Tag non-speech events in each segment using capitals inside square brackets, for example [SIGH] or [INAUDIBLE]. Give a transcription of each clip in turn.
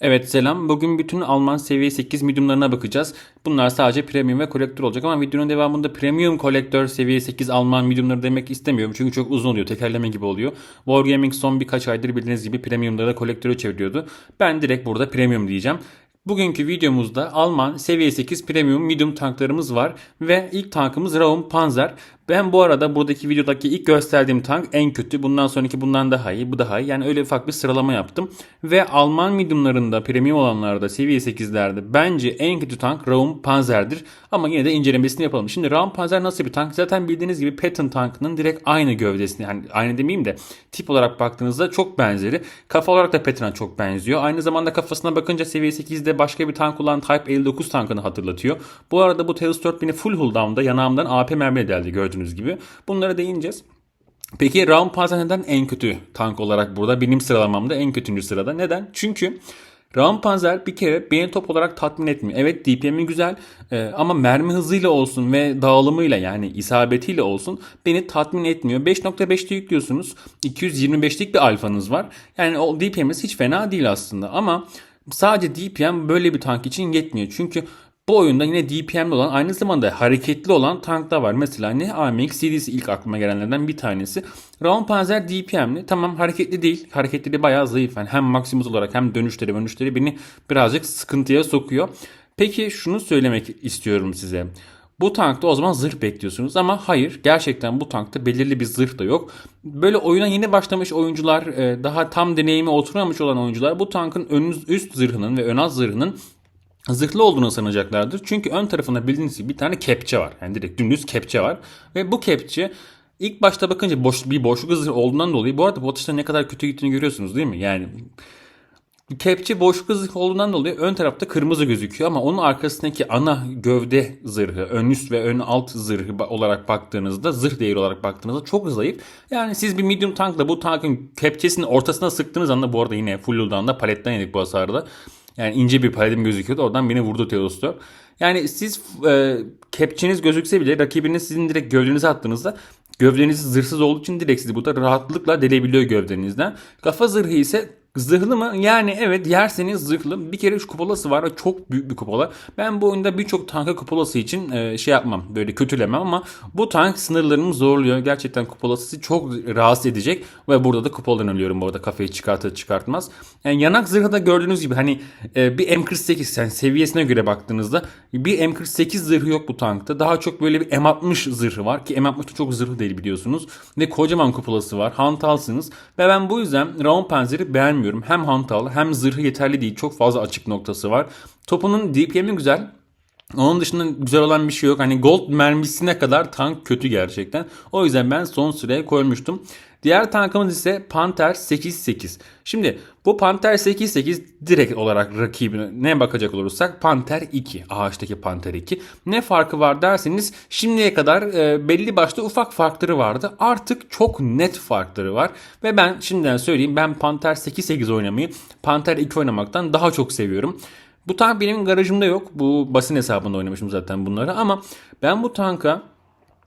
Evet selam. Bugün bütün Alman seviye 8 mediumlarına bakacağız. Bunlar sadece premium ve kolektör olacak ama videonun devamında premium kolektör seviye 8 Alman mediumları demek istemiyorum. Çünkü çok uzun oluyor. Tekerleme gibi oluyor. Wargaming son birkaç aydır bildiğiniz gibi premiumları kolektöre çeviriyordu. Ben direkt burada premium diyeceğim. Bugünkü videomuzda Alman seviye 8 premium medium tanklarımız var ve ilk tankımız Raum Panzer. Ben bu arada buradaki videodaki ilk gösterdiğim tank en kötü. Bundan sonraki bundan daha iyi, bu daha iyi. Yani öyle ufak bir sıralama yaptım. Ve Alman mediumlarında, premium olanlarda, seviye 8'lerde bence en kötü tank Raum Panzer'dir. Ama yine de incelemesini yapalım. Şimdi Raum Panzer nasıl bir tank? Zaten bildiğiniz gibi Patton tankının direkt aynı gövdesini, yani aynı demeyeyim de tip olarak baktığınızda çok benzeri. Kafa olarak da Patton'a çok benziyor. Aynı zamanda kafasına bakınca seviye 8'de başka bir tank olan Type 59 tankını hatırlatıyor. Bu arada bu Tails 4000'i full hulldown'da yanağımdan AP mermi deldi gördüğünüz gibi. Bunlara değineceğiz. Peki Raumpanzer neden en kötü tank olarak burada? Benim sıralamamda en kötüncü sırada. Neden? Çünkü Raumpanzer bir kere beni top olarak tatmin etmiyor. Evet DPM'i güzel e, ama mermi hızıyla olsun ve dağılımıyla yani isabetiyle olsun beni tatmin etmiyor. 5.5'te yüklüyorsunuz. 225'lik bir alfanız var. Yani o DPM'iniz hiç fena değil aslında ama sadece DPM böyle bir tank için yetmiyor. Çünkü bu oyunda yine DPM'li olan aynı zamanda hareketli olan tank da var. Mesela ne? AMX CD'si ilk aklıma gelenlerden bir tanesi. Raumpanzer DPM'li. Tamam hareketli değil. Hareketli bayağı zayıf. Yani hem Maximus olarak hem dönüşleri dönüşleri beni birazcık sıkıntıya sokuyor. Peki şunu söylemek istiyorum size. Bu tankta o zaman zırh bekliyorsunuz ama hayır gerçekten bu tankta belirli bir zırh da yok. Böyle oyuna yeni başlamış oyuncular daha tam deneyimi oturmamış olan oyuncular bu tankın ön üst zırhının ve ön alt zırhının zırhlı olduğunu sanacaklardır. Çünkü ön tarafında bildiğiniz gibi bir tane kepçe var. Yani direkt dümdüz kepçe var. Ve bu kepçe ilk başta bakınca boş, bir boşluk zırh olduğundan dolayı bu arada bu ne kadar kötü gittiğini görüyorsunuz değil mi? Yani kepçe boşluk zırh olduğundan dolayı ön tarafta kırmızı gözüküyor ama onun arkasındaki ana gövde zırhı, ön üst ve ön alt zırhı olarak baktığınızda, zırh değeri olarak baktığınızda çok zayıf. Yani siz bir medium tankla bu tankın kepçesinin ortasına sıktığınız anda bu arada yine full da paletten yedik bu hasarda. Yani ince bir paletim gözüküyordu. Oradan beni vurdu Teosto. Yani siz e, kepçeniz gözükse bile rakibiniz sizin direkt gövdenize attığınızda gövdeniz zırhsız olduğu için direkt sizi burada rahatlıkla delebiliyor gövdenizden. Kafa zırhı ise Zırhlı mı? Yani evet yerseniz zırhlı. Bir kere şu kupolası var. Çok büyük bir kupola. Ben bu oyunda birçok tanka kupolası için e, şey yapmam. Böyle kötülemem ama bu tank sınırlarımı zorluyor. Gerçekten kupolası çok rahatsız edecek. Ve burada da kupoldan ölüyorum bu arada kafayı çıkartır çıkartmaz. Yani yanak zırhı da gördüğünüz gibi hani e, bir M48 yani seviyesine göre baktığınızda bir M48 zırhı yok bu tankta. Daha çok böyle bir M60 zırhı var ki M60 çok zırhlı değil biliyorsunuz. Ve kocaman kupolası var. Hantalsınız. Ve ben bu yüzden Raum Panzer'i beğenmiyorum beğenmiyorum. Hem hantal hem zırhı yeterli değil. Çok fazla açık noktası var. Topunun DPM'i güzel. Onun dışında güzel olan bir şey yok. Hani gold mermisine kadar tank kötü gerçekten. O yüzden ben son sıraya koymuştum. Diğer tankımız ise Panther 88. Şimdi bu Panther 88 direkt olarak rakibine ne bakacak olursak Panther 2. Ağaçtaki Panther 2. Ne farkı var derseniz şimdiye kadar e, belli başlı ufak farkları vardı. Artık çok net farkları var. Ve ben şimdiden söyleyeyim ben Panther 88 oynamayı Panther 2 oynamaktan daha çok seviyorum. Bu tank benim garajımda yok. Bu basın hesabında oynamışım zaten bunları ama ben bu tanka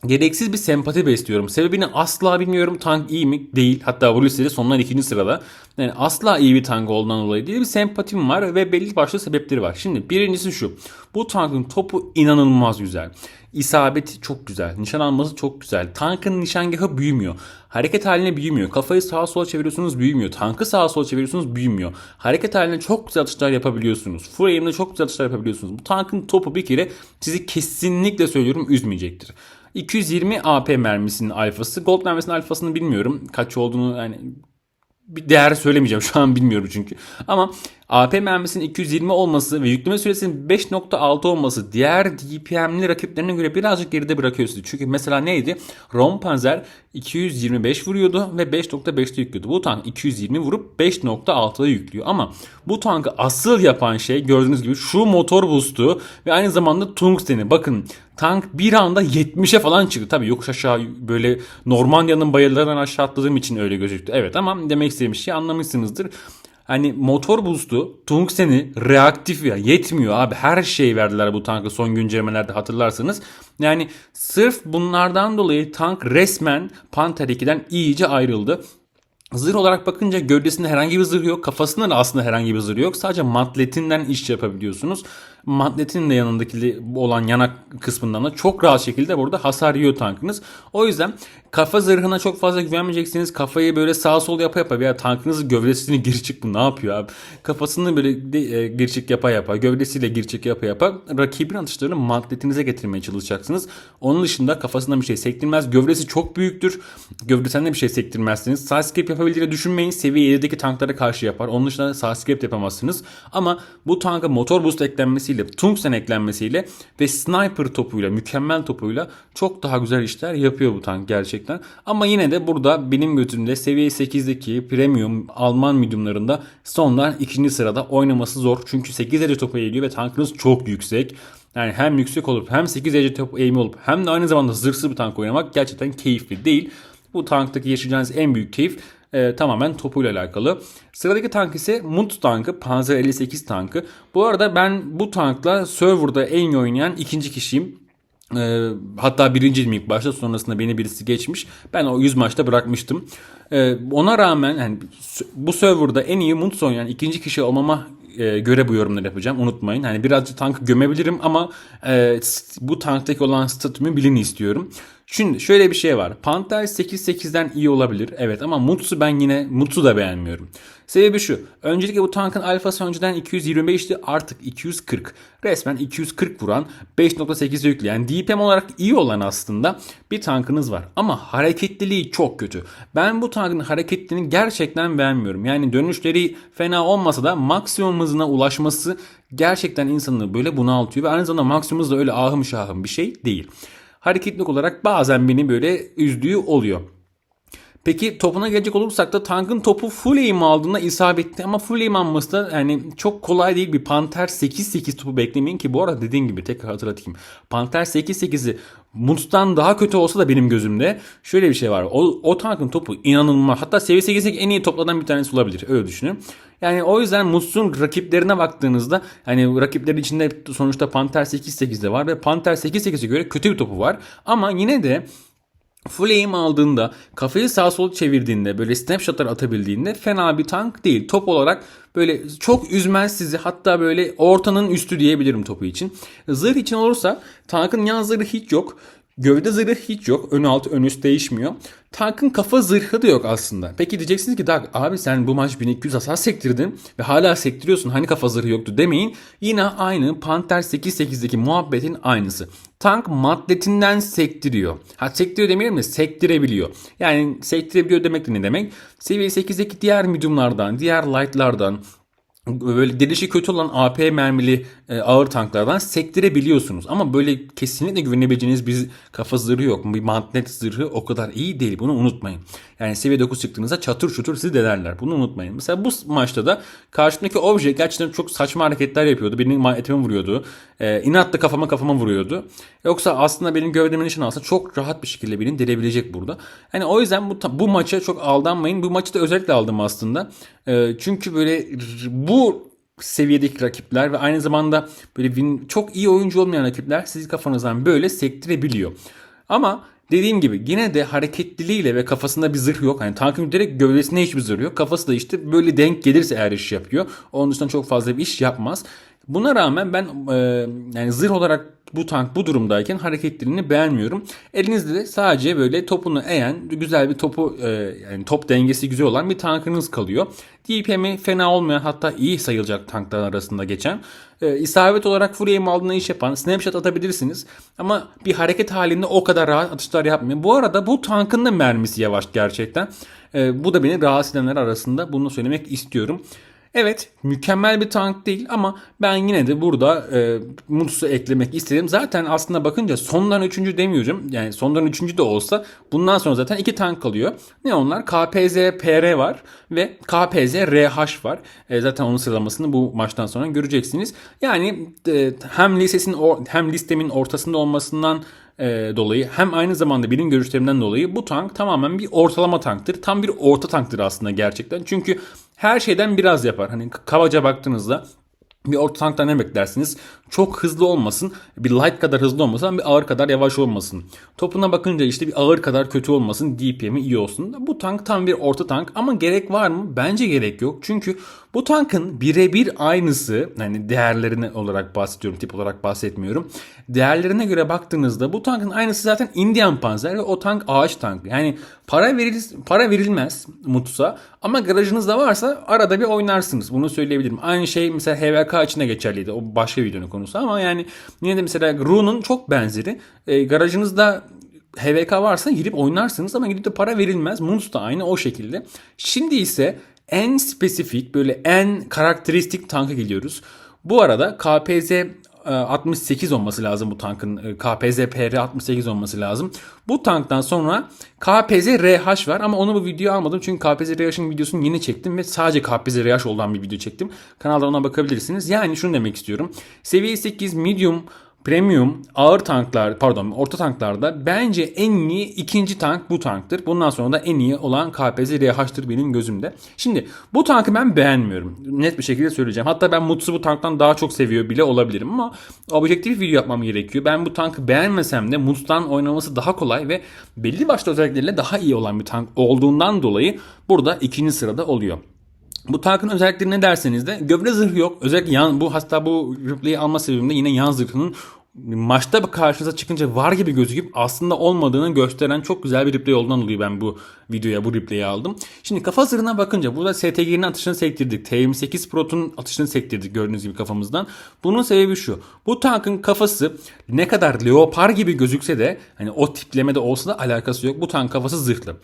gereksiz bir sempati besliyorum. Sebebini asla bilmiyorum. Tank iyi mi? Değil. Hatta bu listede sondan ikinci sırada. Yani asla iyi bir tank olduğundan dolayı değil bir sempatim var ve belli başlı sebepleri var. Şimdi birincisi şu. Bu tankın topu inanılmaz güzel. İsabeti çok güzel. Nişan alması çok güzel. Tankın nişangahı büyümüyor. Hareket haline büyümüyor. Kafayı sağa sola çeviriyorsunuz büyümüyor. Tankı sağa sola çeviriyorsunuz büyümüyor. Hareket haline çok güzel atışlar yapabiliyorsunuz. Full çok güzel atışlar yapabiliyorsunuz. Bu tankın topu bir kere sizi kesinlikle söylüyorum üzmeyecektir. 220 AP mermisinin alfası. Gold mermisinin alfasını bilmiyorum. Kaç olduğunu yani bir değer söylemeyeceğim [LAUGHS] şu an bilmiyorum çünkü. Ama AP mermisinin 220 olması ve yükleme süresinin 5.6 olması diğer DPM'li rakiplerine göre birazcık geride bırakıyor sizi. Çünkü mesela neydi? Rompanzer 225 vuruyordu ve 5.5'te yüklüyordu. Bu tank 220 vurup 5.6'da yüklüyor. Ama bu tankı asıl yapan şey gördüğünüz gibi şu motor boost'u ve aynı zamanda tungsteni. Bakın tank bir anda 70'e falan çıktı. Tabii yokuş aşağı böyle Normandiya'nın bayırlarından aşağı atladığım için öyle gözüktü. Evet ama demek istediğim şey anlamışsınızdır. Hani motor boost'u tungsteni reaktif ya yetmiyor abi. Her şey verdiler bu tanka son güncellemelerde hatırlarsanız. Yani sırf bunlardan dolayı tank resmen Panther 2'den iyice ayrıldı. Zırh olarak bakınca gövdesinde herhangi bir zırh yok. Kafasında da aslında herhangi bir zırh yok. Sadece mantletinden iş yapabiliyorsunuz. Mantletin de yanındaki olan yanak kısmından da çok rahat şekilde burada hasar yiyor tankınız. O yüzden kafa zırhına çok fazla güvenmeyeceksiniz. Kafayı böyle sağ sol yapa yapa veya tankınızın gövdesini gir çık bu ne yapıyor abi? Kafasını böyle de, e, gir çık yapa yapa gövdesiyle gir çık yapa yapa rakibin atışlarını mantletinize getirmeye çalışacaksınız. Onun dışında kafasından bir şey sektirmez. Gövdesi çok büyüktür. Gövdesinden de bir şey sektirmezsiniz. Side script yapabildiğini düşünmeyin. Seviye 7'deki tanklara karşı yapar. Onun dışında side script yapamazsınız. Ama bu tanka motor boost eklenmesiyle, tungsten eklenmesiyle ve sniper topuyla, mükemmel topuyla çok daha güzel işler yapıyor bu tank gerçekten. Ama yine de burada benim gözümde seviye 8'deki premium Alman mediumlarında sondan ikinci sırada oynaması zor. Çünkü 8 derece topu eğiliyor ve tankınız çok yüksek. Yani hem yüksek olup hem 8 derece top eğimi olup hem de aynı zamanda zırhsız bir tank oynamak gerçekten keyifli değil. Bu tanktaki yaşayacağınız en büyük keyif e, tamamen topuyla alakalı. Sıradaki tank ise Mut tankı, Panzer 58 tankı. Bu arada ben bu tankla serverda en iyi oynayan ikinci kişiyim. E, hatta birinciydim ilk başta sonrasında beni birisi geçmiş. Ben o 100 maçta bırakmıştım. E, ona rağmen yani bu serverda en iyi Munt oynayan ikinci kişi olmama e, göre bu yorumları yapacağım. Unutmayın. Hani birazcık tankı gömebilirim ama e, bu tanktaki olan statümü bilin istiyorum. Şimdi şöyle bir şey var. Panther 8.8'den iyi olabilir. Evet ama Mutsu ben yine Mutsu da beğenmiyorum. Sebebi şu. Öncelikle bu tankın alfası önceden 225'ti artık 240. Resmen 240 vuran 5.8'e yükleyen DPM olarak iyi olan aslında bir tankınız var. Ama hareketliliği çok kötü. Ben bu tankın hareketliliğini gerçekten beğenmiyorum. Yani dönüşleri fena olmasa da maksimum hızına ulaşması gerçekten insanı böyle bunaltıyor. Ve aynı zamanda maksimum hız da öyle ahım şahım bir şey değil hareketlik olarak bazen beni böyle üzdüğü oluyor. Peki topuna gelecek olursak da tankın topu full aim aldığında isabetli ama full aim alması da yani çok kolay değil bir Panther 8-8 topu beklemeyin ki bu arada dediğim gibi tekrar hatırlatayım. Panther 8-8'i Muts'tan daha kötü olsa da benim gözümde şöyle bir şey var. O, o tankın topu inanılmaz. Hatta seviye 8'deki en iyi toplardan bir tanesi olabilir. Öyle düşünün. Yani o yüzden Muts'un rakiplerine baktığınızda hani rakiplerin içinde sonuçta Panther 8-8 de var ve Panther 8-8'e göre kötü bir topu var. Ama yine de Full aim aldığında, kafayı sağ sol çevirdiğinde, böyle snapshotlar atabildiğinde fena bir tank değil. Top olarak böyle çok üzmez sizi. Hatta böyle ortanın üstü diyebilirim topu için. Zırh için olursa tankın yan zırhı hiç yok. Gövde zırhı hiç yok. Ön alt ön üst değişmiyor. Tankın kafa zırhı da yok aslında. Peki diyeceksiniz ki Dag abi sen bu maç 1200 hasar sektirdin ve hala sektiriyorsun. Hani kafa zırhı yoktu demeyin. Yine aynı Panther 8.8'deki muhabbetin aynısı. Tank maddetinden sektiriyor. Ha sektiriyor demeyelim de sektirebiliyor. Yani sektirebiliyor demek de ne demek? Seviye 8'deki diğer mediumlardan, diğer light'lardan, böyle gelişi kötü olan AP mermili e, ağır tanklardan sektirebiliyorsunuz. Ama böyle kesinlikle güvenebileceğiniz bir kafa zırhı yok. Bir mantnet zırhı o kadar iyi değil. Bunu unutmayın. Yani seviye 9 çıktığınızda çatır çutur sizi delerler. Bunu unutmayın. Mesela bu maçta da karşımdaki obje gerçekten çok saçma hareketler yapıyordu. Benim etimi vuruyordu. E, inatla kafama kafama vuruyordu. Yoksa aslında benim gövdemin için alsa çok rahat bir şekilde beni delebilecek burada. Yani o yüzden bu, bu maça çok aldanmayın. Bu maçı da özellikle aldım aslında. E, çünkü böyle bu seviyedeki rakipler ve aynı zamanda böyle win, çok iyi oyuncu olmayan rakipler sizi kafanızdan böyle sektirebiliyor. Ama dediğim gibi yine de hareketliliğiyle ve kafasında bir zırh yok. Hani tankın direkt gövdesinde hiçbir zırh yok. Kafası da işte böyle denk gelirse eğer iş yapıyor. Onun dışında çok fazla bir iş yapmaz. Buna rağmen ben e, yani zırh olarak bu tank bu durumdayken hareketliliğini beğenmiyorum. Elinizde de sadece böyle topunu eğen güzel bir topu e, yani top dengesi güzel olan bir tankınız kalıyor. DPM'i fena olmayan hatta iyi sayılacak tanklar arasında geçen. E, isabet olarak full aim aldığında iş yapan snapshot atabilirsiniz. Ama bir hareket halinde o kadar rahat atışlar yapmıyor. Bu arada bu tankın da mermisi yavaş gerçekten. E, bu da beni rahatsız edenler arasında bunu söylemek istiyorum. Evet mükemmel bir tank değil ama ben yine de burada e, Muts'u eklemek istedim. Zaten aslında bakınca sondan üçüncü demiyorum. Yani sondan üçüncü de olsa bundan sonra zaten iki tank kalıyor. Ne onlar? KPZ PR var ve KPZ RH var. E, zaten onun sıralamasını bu maçtan sonra göreceksiniz. Yani e, hem listesin hem listemin ortasında olmasından e, dolayı hem aynı zamanda benim görüşlerimden dolayı bu tank tamamen bir ortalama tanktır. Tam bir orta tanktır aslında gerçekten. Çünkü her şeyden biraz yapar. Hani kabaca baktığınızda Bir orta tanktan ne beklersiniz? Çok hızlı olmasın, bir light kadar hızlı olmasın bir ağır kadar yavaş olmasın. Topuna bakınca işte bir ağır kadar kötü olmasın, DPM'i iyi olsun. Bu tank tam bir orta tank ama gerek var mı? Bence gerek yok. Çünkü bu tankın birebir aynısı, yani değerlerine olarak bahsediyorum, tip olarak bahsetmiyorum. Değerlerine göre baktığınızda bu tankın aynısı zaten Indian Panzer ve o tank ağaç tankı. Yani para veril para verilmez Mutus'a ama garajınızda varsa arada bir oynarsınız. Bunu söyleyebilirim. Aynı şey mesela HVK için de geçerliydi. O başka videonun konusu ama yani yine de mesela Ru'nun çok benzeri. E, garajınızda HVK varsa girip oynarsınız ama gidip de para verilmez. Mutus da aynı o şekilde. Şimdi ise en spesifik böyle en karakteristik tanka gidiyoruz. Bu arada KPZ 68 olması lazım bu tankın. E, KPZ PR 68 olması lazım. Bu tanktan sonra KPZ RH var ama onu bu videoya almadım. Çünkü KPZ RH'ın videosunu yeni çektim ve sadece KPZ RH olan bir video çektim. Kanalda ona bakabilirsiniz. Yani şunu demek istiyorum. Seviye 8 medium Premium ağır tanklar pardon orta tanklarda bence en iyi ikinci tank bu tanktır. Bundan sonra da en iyi olan KPZ RH'tır benim gözümde. Şimdi bu tankı ben beğenmiyorum. Net bir şekilde söyleyeceğim. Hatta ben Muts'u bu tanktan daha çok seviyor bile olabilirim ama objektif video yapmam gerekiyor. Ben bu tankı beğenmesem de Muts'tan oynaması daha kolay ve belli başlı özellikleriyle daha iyi olan bir tank olduğundan dolayı burada ikinci sırada oluyor. Bu tankın özellikleri ne derseniz de gövde zırhı yok. Özellikle yan, bu hatta bu replay'i alma sebebimde yine yan zırhının maçta karşınıza çıkınca var gibi gözüküp aslında olmadığını gösteren çok güzel bir replay olduğundan dolayı ben bu videoya bu replay'i aldım. Şimdi kafa zırhına bakınca burada STG'nin atışını sektirdik. T28 Pro'nun atışını sektirdik gördüğünüz gibi kafamızdan. Bunun sebebi şu. Bu tankın kafası ne kadar leopar gibi gözükse de hani o tiplemede olsa da alakası yok. Bu tank kafası zırhlı.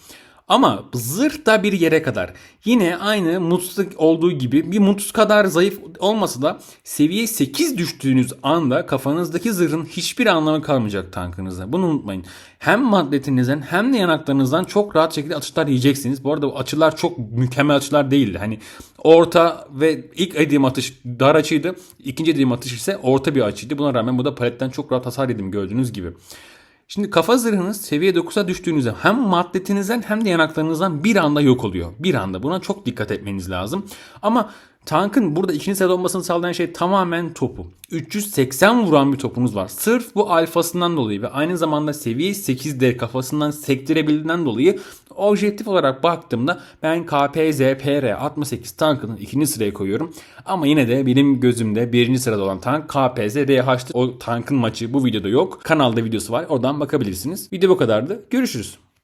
Ama zırh da bir yere kadar. Yine aynı Muts'ta olduğu gibi bir Muts kadar zayıf olmasa da seviye 8 düştüğünüz anda kafanızdaki zırhın hiçbir anlamı kalmayacak tankınızda. Bunu unutmayın. Hem maddetinizden hem de yanaklarınızdan çok rahat şekilde atışlar yiyeceksiniz. Bu arada bu açılar çok mükemmel açılar değildi. Hani orta ve ilk dediğim atış dar açıydı. İkinci dediğim atış ise orta bir açıydı. Buna rağmen bu da paletten çok rahat hasar yedim gördüğünüz gibi. Şimdi kafa zırhınız seviye 9'a düştüğünüzde hem maddetinizden hem de yanaklarınızdan bir anda yok oluyor. Bir anda buna çok dikkat etmeniz lazım. Ama tankın burada ikinci sırada olmasını sağlayan şey tamamen topu. 380 vuran bir topunuz var. Sırf bu alfasından dolayı ve aynı zamanda seviye 8'de kafasından sektirebildiğinden dolayı objektif olarak baktığımda ben KPZ PR 68 tankını ikinci sıraya koyuyorum. Ama yine de benim gözümde birinci sırada olan tank KPZ RH. O tankın maçı bu videoda yok. Kanalda videosu var. Oradan bakabilirsiniz. Video bu kadardı. Görüşürüz.